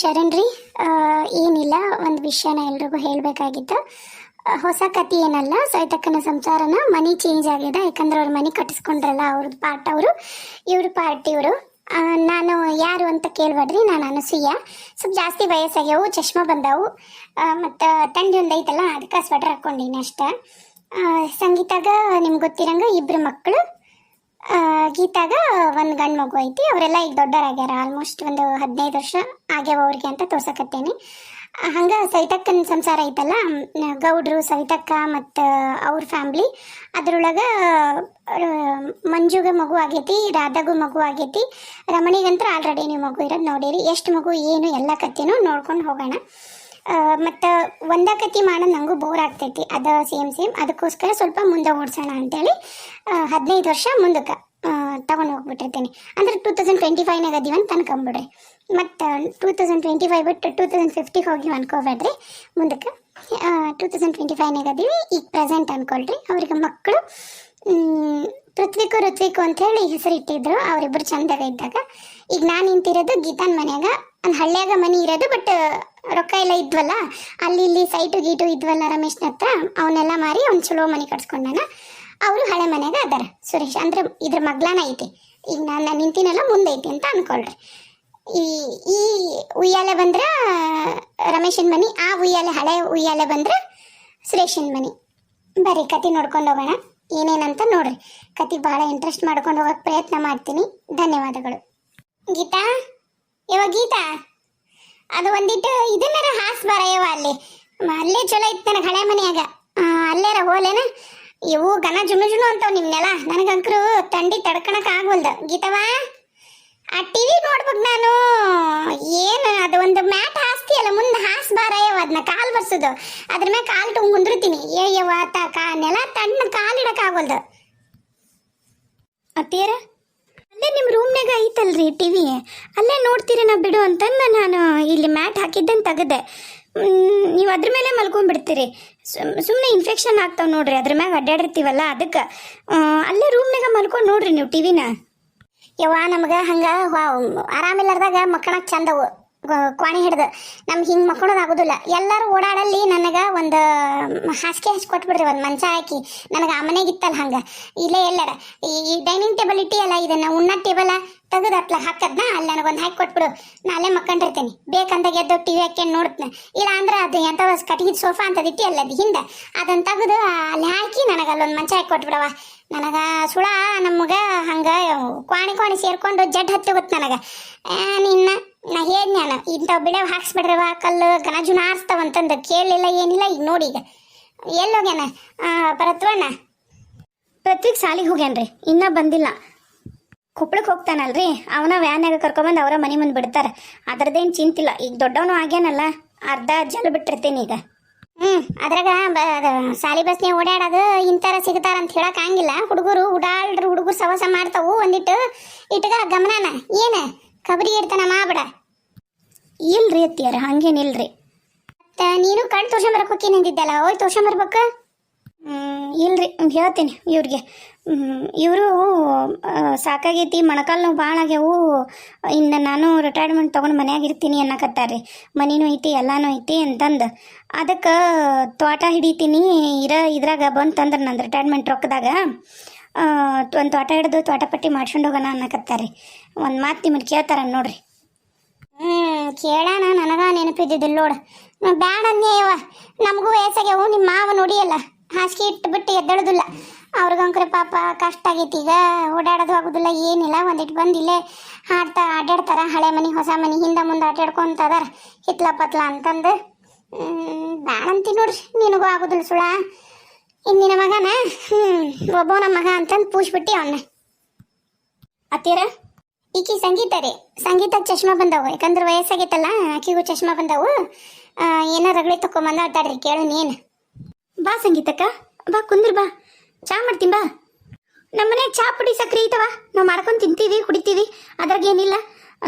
ಶರಣ್ರಿ ರೀ ಏನಿಲ್ಲ, ಒಂದು ವಿಷಯನ ಎಲ್ರಿಗೂ ಹೇಳಬೇಕಾಗಿತ್ತು. ಹೊಸ ಕತೆ ಏನಲ್ಲ ಸೈತಕ್ಕನ ಸಂಸಾರನ ಮನಿ ಚೇಂಜ್ ಆಗಿದೆ, ಯಾಕಂದ್ರೆ ಅವ್ರ ಮನೆ ಕಟ್ಟಿಸ್ಕೊಂಡ್ರಲ್ಲ ಅವ್ರದ್ದು ಪಾರ್ಟ್ ಅವರು, ಇವ್ರ ಪಾರ್ಟ್ ಇವರು. ನಾನು ಯಾರು ಅಂತ ಕೇಳ್ಬೇಡ್ರಿ, ನಾನು ಅನಸೂಯ. ಸ್ವಲ್ಪ ಜಾಸ್ತಿ ವಯಸ್ಸಾಗ್ಯವು, ಚಶ್ಮಾ ಬಂದಾವು. ಮತ್ತು ತಂಡಿ ಒಂದು ಐತಲ್ಲ, ಅದಕ್ಕೆ ಸ್ವೆಟರ್ ಹಾಕ್ಕೊಂಡಿನಿ ಅಷ್ಟೆ. ಸಂಗೀತಾಗ ನಿಮ್ಗೆ ಗೊತ್ತಿರಂಗ ಇಬ್ಬರು ಮಕ್ಕಳು ಗೀತಾಗ ಒಂದು ಗಂಡು ಮಗು ಐತಿ. ಅವರೆಲ್ಲ ಈಗ ದೊಡ್ಡರಾಗ್ಯಾರ. ಆಲ್ಮೋಸ್ಟ್ ಒಂದು ಹದಿನೈದು ವರ್ಷ ಆಗ್ಯಾವ ಅವ್ರಿಗೆ ಅಂತ ತೋರ್ಸಕತ್ತೇನಿ. ಹಂಗ ಸವಿತಕ್ಕನ ಸಂಸಾರ ಐತಲ್ಲ ಗೌಡ್ರು, ಸವಿತಕ್ಕ ಮತ್ತು ಅವ್ರ ಫ್ಯಾಮ್ಲಿ ಅದ್ರೊಳಗೆ ಮಂಜುಗ ಮಗು ಆಗೈತಿ, ರಾಧಾಗೂ ಮಗು ಆಗೈತಿ. ರಮಣಿಗಂತ್ರ ಆಲ್ರೆಡಿ ನೀವು ಮಗು ಇರೋದು ನೋಡಿರಿ. ಎಷ್ಟು ಮಗು, ಏನು ಎಲ್ಲ ಕತ್ತೆನೂ ನೋಡ್ಕೊಂಡು ಹೋಗೋಣ. ಮತ್ತು ಒಂದ ಕತಿ ಮಾಡೋದು ನನಗೂ ಬೋರ್ ಆಗ್ತೈತಿ. ಅದು ಸೇಮ್ ಸೇಮ್ ಅದಕ್ಕೋಸ್ಕರ ಸ್ವಲ್ಪ ಮುಂದೆ ಓಡಿಸೋಣ ಅಂತೇಳಿ ಹದಿನೈದು ವರ್ಷ ಮುಂದಕ್ಕೆ ತಗೊಂಡು ಹೋಗ್ಬಿಟ್ಟಿರ್ತೀನಿ. ಅಂದ್ರೆ ಟೂ ತೌಸಂಡ್ ಟ್ವೆಂಟಿ ಫೈವ್ನಾಗ ಅದೀವಿ ಅಂತ ಅನ್ಕೊಂಬಿಡ್ರಿ ಮತ್ತು ಟೂ ತೌಸಂಡ್ ಟ್ವೆಂಟಿ ಫೈವ್ ಬಿಟ್ಟು ಟೂ ತೌಸಂಡ್ ಫಿಫ್ಟಿಗೆ ಹೋಗಿ ಅನ್ಕೋಬೇಡ್ರಿ ಮುಂದಕ್ಕೆ ಟೂ ತೌಸಂಡ್ ಟ್ವೆಂಟಿ ಫೈವ್ನಾಗ ಅದೀವಿ, ಈಗ ಪ್ರೆಸೆಂಟ್ ಅನ್ಕೊಳ್ರಿ. ಅವ್ರಿಗೆ ಮಕ್ಕಳು ಪೃಥ್ವಿಕು ಋತ್ವಿಕು ಅಂತ ಹೇಳಿ ಹೆಸರಿಟ್ಟಿದ್ರು. ಅವರಿಬ್ಬರು ಚಂದಾಗ ಇದ್ದಾಗ. ಈಗ ನಾನು ನಿಂತಿರೋದು ಗೀತಾನ್ ಮನ್ಯಾಗ. ಒಂದು ಹಳ್ಳಿಯಾಗ ಮನೆ ಇರೋದು ಬಟ್ ರೊಕ್ಕ ಎಲ್ಲ ಇದ್ವಲ್ಲ, ಅಲ್ಲಿ ಇಲ್ಲಿ ಸೈಟು ಗೀಟು ಇದ್ವಲ್ಲ ರಮೇಶ್ನ ಹತ್ರ ಅವನ್ನೆಲ್ಲ ಮಾರಿ ಅವ್ನು ಚಲೋ ಮನೆ ಕಟ್ಸ್ಕೊಂಡಾನ. ಅವರು ಹಳೆ ಮನೆಗೆ ಅದಾರ, ಸುರೇಶ್. ಅಂದ್ರೆ ಇದ್ರ ಮಗ್ಲಾನ ಐತಿ. ಈಗ ನಾನು ನಿಂತಿನಲ್ಲ ಐತಿ ಅಂತ ಅನ್ಕೊಳ್ರಿ. ಈ ಈ ಉಯ್ಯಾಲೆ ಬಂದ್ರೆ, ರಮೇಶನ್ ಮನಿ, ಆ ಉಯ್ಯಾಲೆ, ಹಳೆ ಉಯ್ಯಾಲೆ ಬಂದ್ರೆ ಸುರೇಶನ್ ಮನಿ. ಬರ್ರಿ ಕತಿ ನೋಡ್ಕೊಂಡು ಹೋಗೋಣ. ಏನೇನಂತ ನೋಡ್ರಿ. ಕತಿ ಭಾಳ ಇಂಟ್ರೆಸ್ಟ್ ಮಾಡ್ಕೊಂಡು ಹೋಗಕ್ಕೆ ಪ್ರಯತ್ನ ಮಾಡ್ತೀನಿ. ಧನ್ಯವಾದಗಳು. ಗೀತಾ? ಯವ ಗೀತಾ, ಅದು ಒಂದಿಟ್ಟು ಇದನ್ನಾರ ಹಾಸ್ ಬರಯವ ಅಲ್ಲಿ. ಅಲ್ಲೇ ಚಲೋ ಇತ್ತು ನನಗೆ ಹಳೆ ಮನೆಯಾಗ. ಅಲ್ಲೇರ ಹೋಲೇನ? ಇವು ಗನ ಜುಮು ಜುನು ಅಂತಾವ್ ನಿಮ್ನೆಲ್ಲ. ನನಗಂಕರು ತಂಡಿ ತಡ್ಕಣಕ್ ಆಗ್ವಲ್ದು ಗೀತವಾ ಆ ಟಿವಿ ನೋಡ್ಬೇಕು ನಾನು. ಏನು ಅದು ಒಂದು ಮ್ಯಾಟ್ ಹಾಸ್ತಿಯಲ್ಲ, ಮುಂದೆ ಹಾಸ್ ಬಾರಯ್ಯವ ಅದನ್ನ ಕಾಲ್ ಬರ್ಸೋದು. ಅದ್ರ ಮ್ಯಾಗ ಕಾಲ್ ಟುಂಗ್ ಮುಂದಿರ್ತೀನಿ ಏ ತ ಕಾ ನೆಲ ತಣ್ಣ ಕಾಲ್ ಇಡಕ್ ಆಗವಲ್ದು ಅತ್ತೇರ ಅಲ್ಲೇ ನಿಮ್ಮ ರೂಮ್ನಾಗ ಐತಲ್ರಿ ಟಿವಿ ಅಲ್ಲೇ ನಾ ಬಿಡು ಅಂತಂದು ನಾನು ಇಲ್ಲಿ ಮ್ಯಾಟ್ ಹಾಕಿದ್ದನ್ನು ತೆಗೆದೆ. ನೀವು ಅದ್ರ ಮೇಲೆ ಮಲ್ಕೊಂಡ್ಬಿಡ್ತೀರಿ ಸುಮ್ಮನೆ ಇನ್ಫೆಕ್ಷನ್ ಆಗ್ತಾವ ನೋಡ್ರಿ, ಅದ್ರ ಮ್ಯಾಗ ಅಡ್ಡಾಡಿರ್ತೀವಲ್ಲ ಅದಕ್ಕೆ. ಅಲ್ಲೇ ರೂಮ್ನಾಗ ಮಲ್ಕೊಂಡು ನೋಡ್ರಿ ನೀವು ಟಿ ವಿನ ಯವ್ವ ನಮ್ಗೆ ಹಂಗೆ ಆರಾಮಿಲ್ಲಾರ್ದಾಗ ಮಕ್ಕಳಕ್ಕೆ ಚಂದವು. ಕ್ವಾಣಿ ಹಿಡ್ದು. ನಮ್ಗೆ ಹಿಂಗೆ ಮಕ್ಕಳೋದು ಆಗೋದಿಲ್ಲ. ಎಲ್ಲರೂ ಓಡಾಡಲ್ಲಿ ನನಗೆ ಒಂದು ಹಾಸಿಗೆ ಹಚ್ಚಿ ಕೊಟ್ಬಿಡ್ರಿ, ಒಂದು ಮಂಚ ಹಾಕಿ. ನನಗೆ ಆ ಮನೆಗೆ ಇತ್ತಲ್ಲ ಹಂಗೆ. ಇಲ್ಲೇ ಎಲ್ಲರ, ಈ ಡೈನಿಂಗ್ ಟೇಬಲ್ ಇಟ್ಟಿಯಲ್ಲ, ಇದನ್ನ ಉಣ್ಣ ಟೇಬಲ್ ತೆಗೆದು ಹತ್ಲ ಹಾಕದ್ನ ಅಲ್ಲಿ ನನಗೊಂದು ಹಾಕಿ ಕೊಟ್ಬಿಡು. ನಾ ಅಲ್ಲೇ ಮಕ್ಕಂಡಿರ್ತೀನಿ. ಬೇಕಂದಾಗ ಎದ್ದು ಟಿವಿ ಹಾಕ್ಯಂಡು ನೋಡ್ತೀನಿ. ಇಲ್ಲ ಅಂದ್ರೆ ಅದು ಎಂಥ ಕಟ್ಟಿಗೆ ಸೋಫಾ ಅಂತ ಇಟ್ಟಿಯಲ್ಲ ಅದು ಹಿಂದೆ. ಅದನ್ನ ತೆಗೆದು ಅಲ್ಲಿ ಹಾಕಿ ನನಗೆ ಅಲ್ಲೊಂದು ಮಂಚ ಹಾಕಿ ಕೊಟ್ಬಿಡವ ನನಗ ಸುಳ ನಮಗ ಹಂಗ ಕ್ವಾಣಿ ಕ್ವಾಣಿ ಸೇರ್ಕೊಂಡು ಜಡ್ ಹತ್ತಿ ಗೊತ್ತು ನನಗೆ ನಿನ್ನ ನಾ ಹೇಳ್ ನಾನು ಇಂಥವು ಬಿಡವ್ ಹಾಕ್ಸ್ಬಿಡ್ರವ ಕಲ್ಲು ಗಣಜುನ ಆರಿಸ್ತಾವಂತಂದು ಕೇಳಲಿಲ್ಲ ಏನಿಲ್ಲ ಈಗ ನೋಡಿ ಈಗ. ಎಲ್ಲೋಗ್ಯಾನ ಪರತ್ವಣ್ಣ ಶಾಲಿಗೆ ಸಾಲಿಗೆ ಹೋಗ್ಯಾನ್ರಿ ಇನ್ನೂ ಬಂದಿಲ್ಲ. ಕೊಪ್ಪಳಕ್ಕೆ ಹೋಗ್ತಾನಲ್ರಿ ಅವನ ವ್ಯಾನ್ಯಾಗ ಕರ್ಕೊಂಬಂದು ಅವರ ಮನೆ ಮುಂದೆ ಬಿಡ್ತಾರೆ. ಅದ್ರದ್ದೇನು ಚಿಂತಿಲ್ಲ ಈಗ ದೊಡ್ಡವನು ಆಗ್ಯಾನಲ್ಲ ಅರ್ಧ ಜಲ್ ಬಿಟ್ಟಿರ್ತೀನಿ ಈಗ. ಹ್ಞೂ ಅದ್ರಾಗ ಬ- ಶಾಲಿ ಸಾಲಿ ಬಸ್ನೇ ಓಡಾಡೋದು ಇಂಥರ ಸಿಗ್ತಾರ ಅಂತ ಹೇಳಕ್ ಹಂಗಿಲ್ಲ. ಹುಡುಗರು ಉಡಾಳ್ರು ಹುಡುಗರು ಸವಸ ಮಾಡ್ತಾವು ಒಂದಿಟ್ಟು ಇಟ್ಗ ಗಮನನ. ಏನ? ಕಬರಿ ಇಡ್ತಾನ ಮಾಬಿಡ ಇಲ್ರಿ ಅತ್ತಿಯಾರ ಹಂಗೇನಿಲ್ರಿ ಮತ್ತೆ ನೀನು ಕಣ್ ತೋರ್ಸಂಬರಕ್ ಹೋಗಿ ನಿಂದಿದ್ದಲ್ಲ, ಹೋಯ್ ತೋರ್ಸಂಬರ್ಬೇಕು ಇಲ್ರಿ ಹೇಳ್ತೀನಿ ಇವ್ರಿಗೆ. ಇವರು ಸಾಕಾಗೈತಿ ಮೊಣಕಾಲು ನೋವು ಭಾಳ ಆಗ್ಯಾವು. ಇನ್ನು ನಾನು ರಿಟೈರ್ಮೆಂಟ್ ತೊಗೊಂಡು ಮನ್ಯಾಗ ಇರ್ತೀನಿ ಅನ್ನಕತ್ತಾರ್ರಿ. ಮನೆನೂ ಐತಿ, ಎಲ್ಲಾನು ಐತಿ ಅಂತಂದು. ಅದಕ್ಕೆ ತೋಟ ಹಿಡಿತೀನಿ, ಇರ ಇದ್ರಾಗ ಬಂತಂದ್ರೆ ನಂದು ರಿಟೈರ್ಮೆಂಟ್ ರೊಕ್ಕದಾಗ. ಒಂದು ತೋಟ ಹಿಡಿದು ತೋಟ ಪಟ್ಟಿ ಮಾಡ್ಸ್ಕೊಂಡು ಹೋಗೋಣ ಅನ್ನಕತ್ತಾರೆ. ಒಂದು ಮಾತು ನಿಮ್ಮನ್ನು ಕೇಳ್ತಾರ ನೋಡ್ರಿ. ಹ್ಞೂ ಕೇಳೋಣ ನನಗ ನೆನಪಿದ್ದಿದ್ದಿಲ್ಲ ನೋಡು. ಬ್ಯಾಡ ಅನ್ಯವ ನಮಗೂ ವಯಸ್ಸಾಗ್ಯಾವು ನಿಮ್ಮ ಮಾವ ನೋಡಿಯಲ್ಲ. ಹಾಸಿಗೆ ಇಟ್ಬಿಟ್ಟು ಎದ್ದೇಳೋದಿಲ್ಲ. ಅವ್ರಿಗಂಕ್ರೆ ಪಾಪ ಕಷ್ಟ ಆಗೈತಿ. ಈಗ ಓಡಾಡೋದು ಆಗೋದಿಲ್ಲ ಏನಿಲ್ಲ. ಒಂದಿಟ್ಟು ಬಂದು ಇಲ್ಲೇ ಹಾಡ್ತಾ ಆಟಾಡ್ತಾರೆ. ಹಳೆ ಮನೆ ಹೊಸ ಮನೆ ಹಿಂದೆ ಮುಂದೆ ಆಟಾಡ್ಕೊಂತ ಅದಾರ. ಹಿತ್ಲ ಪತ್ಲ ಅಂತಂದು. ಹ್ಮ್, ಬ್ಯಾಡ ಅಂತೀನಿ ನೋಡ್ರಿ. ನಿನಗೂ ಆಗೋದಿಲ್ಲ ಸುಳ. ಇಂದಿನ ಮಗನ? ಹ್ಞೂ ಒಬ್ಬನ ಮಗ ಅಂತಂದು ಪೂಜ್ಬಿಟ್ಟಿ ಅವನ್ನ ಅತ್ತೀರ ಈಕಿ ಸಂಗೀತ ರೀ. ಸಂಗೀತ ಚಶ್ಮಾ ಬಂದವು. ಯಾಕಂದ್ರೆ ವಯಸ್ಸಾಗೈತಲ್ಲ, ಆಕಿಗೂ ಚಶ್ಮಾ ಬಂದವು. ಏನೋ ರಗಳಿ ತಕೊಂಬಂದ ಆಟಾಡ್ರಿ ಕೇಳು ನೀನು. ಬಾ ಸಂಗೀತಕ್ಕ, ಬಾ ಕುಂದ್ರ ಬಾ. ಚಾ ಮಾಡ್ತೀನಿ ಬಾ. ನಮ್ಮನೆ ಚಾ ಪುಡಿ ಸಕ್ರೆ ಐತವ. ನಾವು ಮಾಡ್ಕೊಂಡು ತಿಂತೀವಿ, ಕುಡಿತೀವಿ. ಅದ್ರಾಗ ಏನಿಲ್ಲ.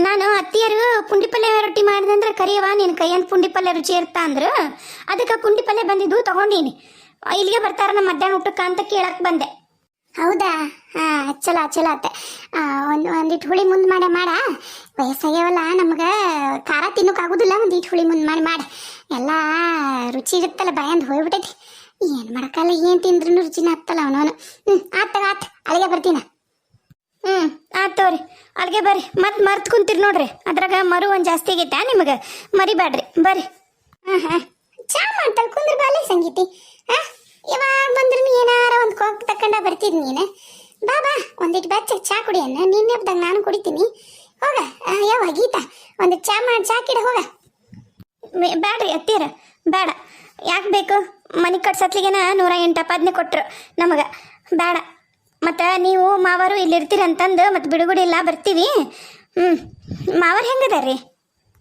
ನಾನು ಅತ್ತಿಯರು ಪುಂಡಿ ಪಲ್ಯ ರೊಟ್ಟಿ ಮಾಡಿದಂದ್ರೆ ಕರಿಯವ ನಿನ್ನ ಕೈಯನ್ ಪುಂಡಿ ಪಲ್ಯ ರುಚಿ ಇರ್ತಾ ಅಂದ್ರು. ಅದಕ್ಕೆ ಪುಂಡಿ ಪಲ್ಯ ಬಂದಿದ್ದು ತಗೊಂಡೀನಿ. ಇಲ್ಲಿಗೆ ಬರ್ತಾರ ನಮ್ಮ ಮಧ್ಯಾಹ್ನ ಊಟಕ್ಕೆ ಅಂತ ಕೇಳಕ್ ಬಂದೆ. ಹೌದಾ? ಹಾ ಚಲೋ ಚಲೋ ಆತ. ಒಂದು ಒಂದಿಟ್ಟು ಹುಳಿ ಮುಂದೆ ಮಾಡ ಮಾಡ. ವಯಸ್ಸಾಗ್ಯಾವಲ್ಲ ನಮ್ಗೆ ಖಾರ ತಿನ್ನೋಕ್ಕಾಗೋದಿಲ್ಲ ಒಂದಿಟ್ಟು ಹುಳಿ ಮುಂದೆ ಮಾಡಿ ಮಾಡಿ. ಎಲ್ಲ ರುಚಿ ಇರುತ್ತಲ್ಲ ಬಾಯಂದು ಹೋಗ್ಬಿಟ್ಟೈತಿ ಏನು ಮಾಡಕಲ್ಲ ಏನು ತಿಂದ್ರೂ ರುಚಿನ ಹತ್ತಲ್ಲ ಅವನವನು. ಹ್ಞೂ ಆತ ಆತ. ಅಲ್ಲಿಗೆ ಬರ್ತೀನ? ಹ್ಞೂ ಆತ್ ತೋರಿ ಅಲ್ಲಿಗೆ ಬರ್ರಿ. ಮತ್ತೆ ಮರ್ತ್ ಕುಂತೀರಿ ನೋಡ್ರಿ. ಅದ್ರಾಗ ಮರು ಒಂದು ಜಾಸ್ತಿ ಆಗೈತಾ ನಿಮಗೆ? ಮರಿಬ್ಯಾಡ್ರಿ. ಬರ್ರಿ. ಹಾಂ ಹಾಂ ಚಾ ಮಾಡ್ತಾಳೆ ಕುಂದ್ರ ಬಾಲೆ ಸಂಗೀತಿ. ಹಾಂ ಇವಾಗ ಬಂದ್ರು ಏನಾರ ಒಂದು ಕೋಕ್ ತಕೊಂಡ ಬರ್ತಿದ್ ನೀನು. ಬಾ ಬಾ ಒಂದಿಟ್ಟು ಬೆಚ್ಚಗೆ ಚಾ ಕುಡಿಯನ್ನ ನಿನ್ನೆ ಹಬ್ದಾಗ ನಾನು ಕುಡಿತೀನಿ. ಹೋಗ ಆ, ಯಾವ ಗೀತಾ? ಒಂದು ಚಾ ಮಾಡಿ ಚಾ ಕಿಡ ಹೋಗ. ಬ್ಯಾಡ್ರಿ ಅತ್ತೀರ ಬೇಡ ಯಾಕೆ ಬೇಕು? ಮನೆ ಕಟ್ಸತ್ಲಿಗೆನ ನೂರ ಎಂಟು ಅಪಾದನೆ ಕೊಟ್ರು ನಮಗೆ. ಬೇಡ ಮತ್ತು ನೀವು ಮಾವರು ಇಲ್ಲಿ ಇರ್ತೀರಂತಂದು ಮತ್ತು ಬಿಡುಗಡೆ ಇಲ್ಲ ಬರ್ತೀವಿ. ಹ್ಞೂ ಮಾವರು ಹೆಂಗದಾರ್ರಿ?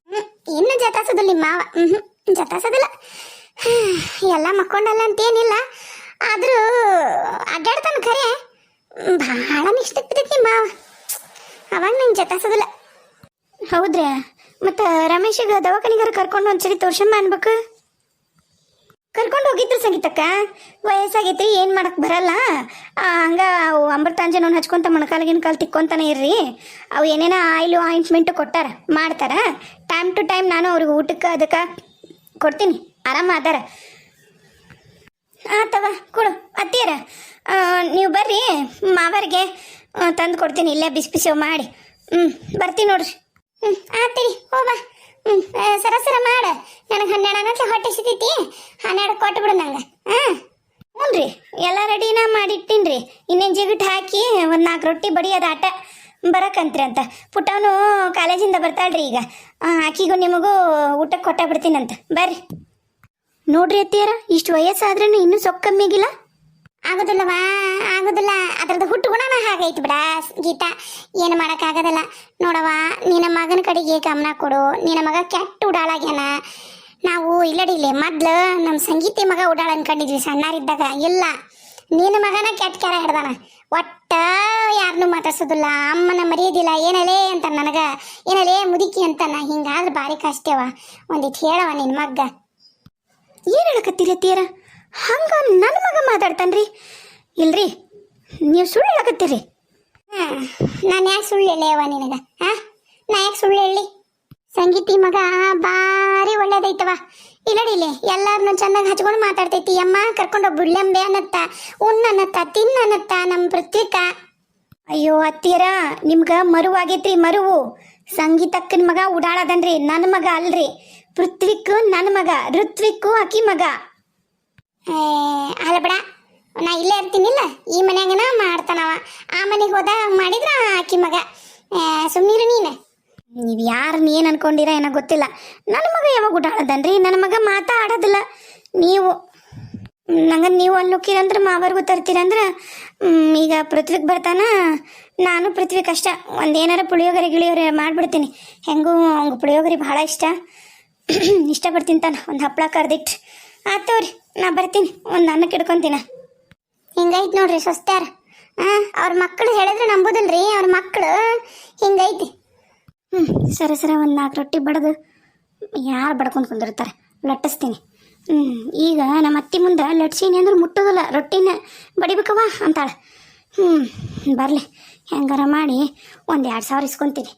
ಹ್ಞೂ ಇನ್ನು ಜತಾಸೋದಿಲ್ಲ ಮಾವ. ಹ್ಞೂ ಜತಾಸೋದಿಲ್ಲ ಎಲ್ಲ ಮಕ್ಕೊಂಡಲ್ಲ ಅಂತೇನಿಲ್ಲ. ಆದರೂ ಅಡ್ಡಾಡ್ತಾನೆ ಖರೆ. ಭಾಳ ಮಿಸ್ಟೇಕ್ ಬಿದ್ದೈತಿ ಮಾವ. ಅವಾಗ ನಂಗೆ ಜತಾಸದಿಲ್ಲ ಹೌದ್ರಾ ಮತ್ತು ರಮೇಶಿಗೆ ದವಾಖಾನಿಗಾರ ಕರ್ಕೊಂಡು ಒಂದ್ಸರಿ ತೋರ್ಸಮ್ಮ ಅನ್ಬೇಕು? ಕರ್ಕೊಂಡು ಹೋಗಿದ್ರು ಸಂಗೀತಕ್ಕ. ವಯಸ್ಸಾಗೈತಿ ಏನು ಮಾಡಕ್ ಬರಲ್ಲ. ಹಂಗ ಅವು ಅಮೃತಾಂಜನ ಹಚ್ಕೊಂತ ಮೊಣಕಾಲಿಗಿನ ಕಾಲು ತಿಕ್ಕೊಂತಾನೆ ಇರ್ರಿ. ಅವು ಏನೇನೋ ಆಯಿಲು ಆಯಿಂಟ್ಮೆಂಟು ಕೊಟ್ಟಾರ, ಮಾಡ್ತಾರ. ಟೈಮ್ ಟು ಟೈಮ್ ನಾನು ಅವ್ರಿಗೆ ಊಟಕ್ಕೆ, ಅದಕ್ಕೆ ಕೊಡ್ತೀನಿ. ಆರಾಮ ಅದಾರ. ಆತವ, ಕೊಡು ಅತ್ತೀರ ನೀವು ಬರ್ರಿ, ಮಾವರಿಗೆ ತಂದು ಕೊಡ್ತೀನಿ, ಇಲ್ಲೇ ಬಿಸಿ ಬಿಸಿ ಮಾಡಿ. ಹ್ಞೂ ಬರ್ತೀನಿ ನೋಡ್ರಿ. ಹ್ಞೂ ಆತೀರಿ ಹೋಗ ಹ್ಞೂ ಸರ ಸರ ಮಾಡ. ನನಗೆ ಹನ್ನೆರಡು ಗಂಟೆ ಹೊಟ್ಟೆ ಸಿಗ್ತೈತಿ. ಹನ್ನೆರಡು ಕೊಟ್ಟು ಬಿಡು ನಂಗೆ. ಹಾಂ ಹ್ಞೂ ರೀ ಎಲ್ಲ ರೆಡಿನ ಮಾಡಿಟ್ಟಿನಿ ರೀ ಇನ್ನೇನು ಜಿಗಿಟ್ ಹಾಕಿ ಒಂದು ನಾಲ್ಕು ರೊಟ್ಟಿ ಬಡಿಯೋದು ಆಟ. ಬರಕಂತ್ರಿ ಅಂತ ಪುಟ್ಟವನು ಕಾಲೇಜಿಂದ ಬರ್ತಾಳ್ರಿ ಈಗ. ಆಕಿಗೂ ನಿಮಗೂ ಊಟಕ್ಕೆ ಕೊಟ್ಟ ಬಿಡ್ತೀನಂತ. ಬರ್ರಿ. ನೋಡ್ರಿ ಅತ್ತಿಯರ, ಇಷ್ಟು ವಯಸ್ಸಾದ್ರೂ ಇನ್ನೂ ಸೊಕ್ಕ ಕಮ್ಮಿ ಆಗಿಲ್ಲ? ಆಗೋದಿಲ್ಲವಾ? ಆಗೋದಿಲ್ಲ. ಅದ್ರದ್ದು ಹುಟ್ಟು ಗುಣನ ಹಾಗೈತಿ ಬಿಡ, ಗೀತಾ. ಏನು ಮಾಡೋಕ್ಕಾಗೋದಿಲ್ಲ. ನೋಡವ ನಿನ್ನ ಮಗನ ಕಡೆಗೆ ಗಮನ ಕೊಡು. ನಿನ್ನ ಮಗ ಕೆಟ್ಟ ಉಡಾಳಾಗ್ಯಾನ. ನಾವು ಇಲ್ಲಡಿಲ್ಲ, ಮೊದ್ಲು ನಮ್ಮ ಸಂಗೀತಿ ಮಗ ಉಡಾಳ ಅನ್ಕೊಂಡಿದ್ವಿ ಸಣ್ಣಾರಿದ್ದಾಗ ಇಲ್ಲ, ನಿನ್ನ ಮಗನ ಕೆಟ್ಟ ಕೆರೆ ಹಿಡ್ದಾನ. ಒಟ್ಟ ಯಾರನ್ನೂ ಮಾತಾಡ್ಸೋದಿಲ್ಲ. ಅಮ್ಮನ ಮರೆಯೋದಿಲ್ಲ, ಏನಲೇ ಅಂತ ನನಗ, ಏನಲೇ ಮುದುಕಿ ಅಂತಾನ ಹಿಂಗಾದ್ರೆ ಭಾರಿ ಕಷ್ಟವ. ಒಂದಿಟ್ಟು ಹೇಳವ ನಿನ್ನ ಮಗ್ಗ. ಏನು ಹೇಳಕತ್ತೀರಿ ಅತ್ತೀಯರ ಹಂಗ ನನ್ನ ಮಗ ಮಾತಾಡ್ತಾನ್ರಿ. ಇಲ್ರಿ, ನೀವು ಸುಳ್ಳು ಹೇಳಕತ್ತೀರಿ. ನಾನು ಯಾಕೆ ಸುಳ್ಳು ಹೇಳೇವ ನಿನಗ ಹಾ ನಾ ಯಾಕೆ ಸುಳ್ಳು ಹೇಳಿ ಸಂಗೀತಿ ಮಗ ಬಾರಿ ಒಳ್ಳೇದೈತವ ಇಲ್ಲಡಿಲೆ ಎಲ್ಲಾರನ್ನು ಚೆನ್ನಾಗಿ ಹಚ್ಕೊಂಡು ಮಾತಾಡ್ತೈತಿ. ಅಮ್ಮ ಕರ್ಕೊಂಡು ಬುಳ್ಳಂಬೆ ಅನ್ನತ್ತ, ಉಣ್ಣ ಅನ್ನತ್ತ ತಿನ್ನ ಅನ್ನತ್ತ ನಮ್ಮ ಪೃಥ್ವಿಕ. ಅಯ್ಯೋ ಅತ್ತೀರ ನಿಮ್ಗ ಮರುವಾಗೈತ್ರಿ ಮರುವು. ಸಂಗೀತಕ್ಕನ ಮಗ ಉಡಾಳದನ್ರಿ ನನ್ನ ಮಗ ಅಲ್ರಿ. ಪೃಥ್ವಿಕ್ ನನ್ನ ಮಗ ಋತ್ವಿಕ್ಕು ಅಕಿ ಮಗ. ಅಲ್ಲ ಬಿಡ ನಾ ಇಲ್ಲೇ ಇರ್ತೀನಿಲ್ಲ ಈ ಮನ್ಯಾಗನ ಮಾಡ್ತಾನವ. ಆ ಮನೆಗೆ ಹೋದ ಮಾಡಿದ್ರ ಆಕಿ ಮಗ. ಸುಮ್ಮನಿರು ನೀನು. ನೀವು ಯಾರು ಏನು ಅನ್ಕೊಂಡಿರ ಏನೋ ಗೊತ್ತಿಲ್ಲ. ನನ್ನ ಮಗ ಯಾವಾಗ ಉಡಾಳದನ್ರಿ ನನ್ನ ಮಗ ಮಾತಾಡೋದಿಲ್ಲ ನೀವು ನಂಗೆ ನೀವು ಅಲ್ಲಿ ಹೋಗಿರಂದ್ರೆ ಮಾವರ್ಗೂ ತರ್ತೀರಂದ್ರೆ ಈಗ ಪೃಥ್ವಿಗೆ ಬರ್ತಾನ, ನಾನು ಪೃಥ್ವಿಗೆ ಕಷ್ಟ ಒಂದು ಏನಾರ ಪುಳಿಯೋಗರೆ ಗಿಳಿಯೋರೆ ಮಾಡಿಬಿಡ್ತೀನಿ. ಹೆಂಗೂ ಅವ್ಗೆ ಪುಳಿಯೋಗರೆ ಭಾಳ ಇಷ್ಟ. ಇಷ್ಟಪಡ್ತೀನಿ ತಾನ, ಒಂದು ಹಪ್ಪಳ ಕರ್ದಿಟ್ಟು ಆತವ್ರಿ ನಾ ಬರ್ತೀನಿ, ಒಂದು ಅನ್ನಕ್ಕೆ ಕಿಡ್ಕೊಂತೀನ. ಹಿಂಗೈತಿ ನೋಡ್ರಿ ಸ್ವಸ್ತ್ಯಾರ ಹಾಂ ಅವ್ರ ಮಕ್ಕಳು ಹೇಳಿದ್ರೆ ನಂಬೋದಿಲ್ರಿ ಅವ್ರ ಮಕ್ಕಳು ಹಿಂಗೈತಿ. ಹ್ಞೂ ಸರಿ ಸರಿ, ಒಂದು ನಾಲ್ಕು ರೊಟ್ಟಿ ಬಡದು. ಯಾರು ಬಡ್ಕೊಂಡು ಕುಂದಿರ್ತಾರೆ? ಲಟ್ಟಿಸ್ತೀನಿ. ಹ್ಞೂ ಈಗ ನಮ್ಮ ಅತ್ತಿ ಮುಂದೆ ಲಟ್ಸೀನಿ ಅಂದ್ರೆ ಮುಟ್ಟೋದಿಲ್ಲ. ರೊಟ್ಟಿನ ಬಡಿಬೇಕವ್ವ ಅಂತಾಳೆ. ಹ್ಞೂ ಬರಲಿ. ಹೆಂಗಾರ ಮಾಡಿ ಒಂದು ಎರಡು ಸಾವಿರ ಇಸ್ಕೊತೀನಿ.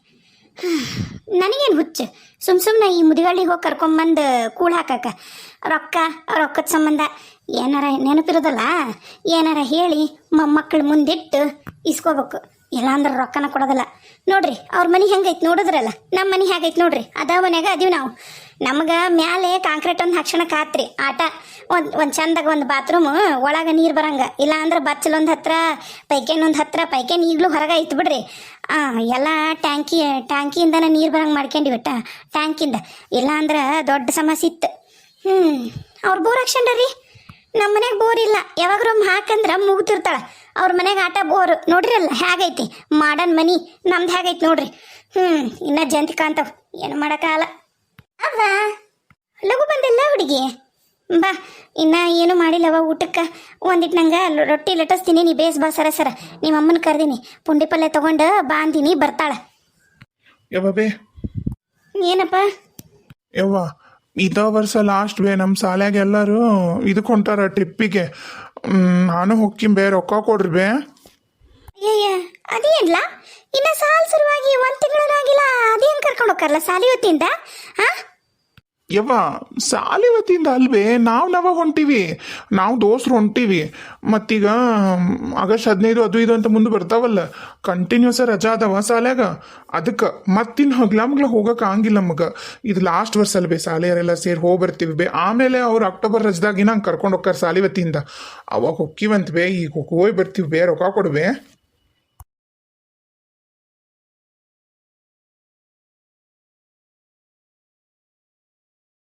ನನಗೇನು ಹುಚ್ಚು? ಸುಮ್ ಸುಮ್ಮನೆ ಈ ಮುದಿಗಳಿಗೆ ಹೋಗಿ ಕರ್ಕೊಂಬಂದು ಕೂಳ್ ಹಾಕಕ್ಕೆ ರೊಕ್ಕ, ರೊಕ್ಕದ ಸಂಬಂಧ ಏನಾರ ನೆನಪಿರೋದಲ್ಲ? ಏನಾರ ಹೇಳಿ ಮೊಮ್ಮಕ್ಕಳು ಮುಂದಿಟ್ಟು ಇಸ್ಕೋಬೇಕು. ಇಲ್ಲಾಂದ್ರೆ ರೊಕ್ಕನ ಕೊಡೋದಿಲ್ಲ. ನೋಡ್ರಿ, ಅವ್ರ ಮನೆ ಹೆಂಗೈತೆ ನೋಡಿದ್ರಲ್ಲ? ನಮ್ಮ ಮನೆ ಹೇಗೈತೆ ನೋಡ್ರಿ? ಅದ ಮನ್ಯಾಗ ಅದೀವಿ ನಾವು. ನಮ್ಗೆ ಮ್ಯಾಲೆ ಕಾಂಕ್ರೀಟ್ ಒಂದು ಹಾಕ್ಸಣಕ್ಕೆ ಕಾತ್ರಿ ಆಟ, ಒಂದು ಒಂದು ಚಂದಾಗ ಒಂದು ಬಾತ್ರೂಮ್, ಒಳಗೆ ನೀರು ಬರಂಗ. ಇಲ್ಲ ಅಂದ್ರೆ ಬಚ್ಚಲೊಂದು ಹತ್ರ, ಪೈಕೇನ್ ಒಂದು ಹತ್ರ, ಪೈಕೇನ್ ಈಗಲೂ ಹೊರಗೆ ಐತೆ ಬಿಡ್ರಿ. ಎಲ್ಲ ಟ್ಯಾಂಕಿ, ಟ್ಯಾಂಕಿಯಿಂದನೇ ನೀರು ಬರಂಗೆ ಮಾಡ್ಕೊಂಡಿವಿ ಟ್ಯಾಂಕಿಂದ. ಇಲ್ಲ ಅಂದ್ರೆ ದೊಡ್ಡ ಸಮಸ್ಯೆ ಇತ್ತು. ಹ್ಞೂ ಅವ್ರು ಬೋರ್ ಹಾಕ್ಸಂಡ್ರಿ ನಮ್ಮ ಮನೆಗೆ ಬೋರ್ ಇಲ್ಲ. ರೂಮ್ ಹಾಕಂದ್ರೆ ಮುಗ್ತಿರ್ತಾಳೆ ಅವ್ರ ಮನೆಗೆ ಆಟ ಬೋರ್. ನೋಡ್ರಿರಲ್ಲ ಹೇಗೈತಿ ಮಾಡನ್ ಮನಿ ನಮ್ದು ಹೇಗೈತಿ ನೋಡ್ರಿ. ಹ್ಞೂ ಇನ್ನ ಜಂತಿ ಕಾಂತವ್ ಏನು ಮಾಡೋಕ್ಕಾಗಲ್ಲ. ಅವ್ವ ಲಘು ಬಂದಿಲ್ಲ ಹುಡುಗಿ? ಬಾ ಇನ್ನ ಏನು ಮಾಡಿಲ್ಲವ ಊಟಕ್ಕೆ? ಒಂದಿಟ್ಟು ನಂಗೆ ರೊಟ್ಟಿ ಲಟ್ಟಿಸ್ತೀನಿ ನೀ ಬೇಸ್ ಬಾ ಸರ ಸರ. ನಿಮ್ಮ ಅಮ್ಮನ ಕರ್ದೀನಿ. ಪುಂಡಿ ಪಲ್ಯ ತಗೊಂಡು ಬಾ ಅಂತೀನಿ ಬರ್ತಾಳೆ. ಯವ್ವ ಬೇ. ಏನಪ್ಪ? ಯವ್ವ ಇದ ವರ್ಷ ಲಾಸ್ಟ್ ಬೇ ನಮ್ಮ ಶಾಲ್ಯಾಗ ಎಲ್ಲರೂ ಇದಕ್ಕೆ ಹೊಂಟಾರ ಟ್ರಿಪ್ಪಿಗೆ ನಾನು ಹೋಗ್ತೀನಿ ಬೇ ರೊಕ್ಕ ಕೊಡ್ರಿ ಬೇ. ಏ ಅದೇನ್ಲ ಇನ್ನ ಸಾಲ್ ಶುರುವಾಗಿ ಒಂದ್ ತಿಂಗಳಾಗಿಲ್ಲ ಅದೇನ್ ಕರ್ಕೊಂಡು ಹೋಗ್ಕಾರಲ್ಲ ಸಾಲಿ ಹೊತ್ತಿಂದ? ಹಾ ಯವ್ವ, ಸಾಲಿ ವತಿಯಿಂದ ಅಲ್ವೇ, ನಾವು ನಾವ ಹೊಂಟಿವಿ, ನಾವು ದೋಸ್ರು ಹೊಂಟಿವಿ. ಮತ್ತೀಗ, ಆಗಸ್ಟ್ ಹದಿನೈದು ಅದು ಇದು ಅಂತ ಮುಂದೆ ಬರ್ತಾವಲ್ಲ ಕಂಟಿನ್ಯೂಸ್ ರಜಾ ಅದಾವ ಸಾಲ್ಯಾಗ. ಅದಕ್ಕೆ ಮತ್ತಿನ್ನು ಹಗ್ಲ ಮಗ್ಲ ಹೋಗಕ್ಕೆ ಆಗಿಲ್ಲ ನಮಗೆ. ಇದು ಲಾಸ್ಟ್ ವರ್ಷ ಅಲ್ವೇ ಸಾಲಿಯರೆಲ್ಲ ಸೇರಿ ಹೋಗಿ ಬರ್ತೀವಿ ಬೇ. ಆಮೇಲೆ ಅವ್ರು ಅಕ್ಟೋಬರ್ ರಜದಾಗಿನ ಕರ್ಕೊಂಡು ಹೋಗ್ತಾರೆ ಸಾಲಿ ವತಿಯಿಂದ ಅವಾಗ ಹೊಕ್ಕಿವಂತ ಬೇ, ಈಗ ಹೋಗಿ ಬರ್ತೀವಿ ಬೇ, ರೊಕ್ಕ ಕೊಡ್ಬೇ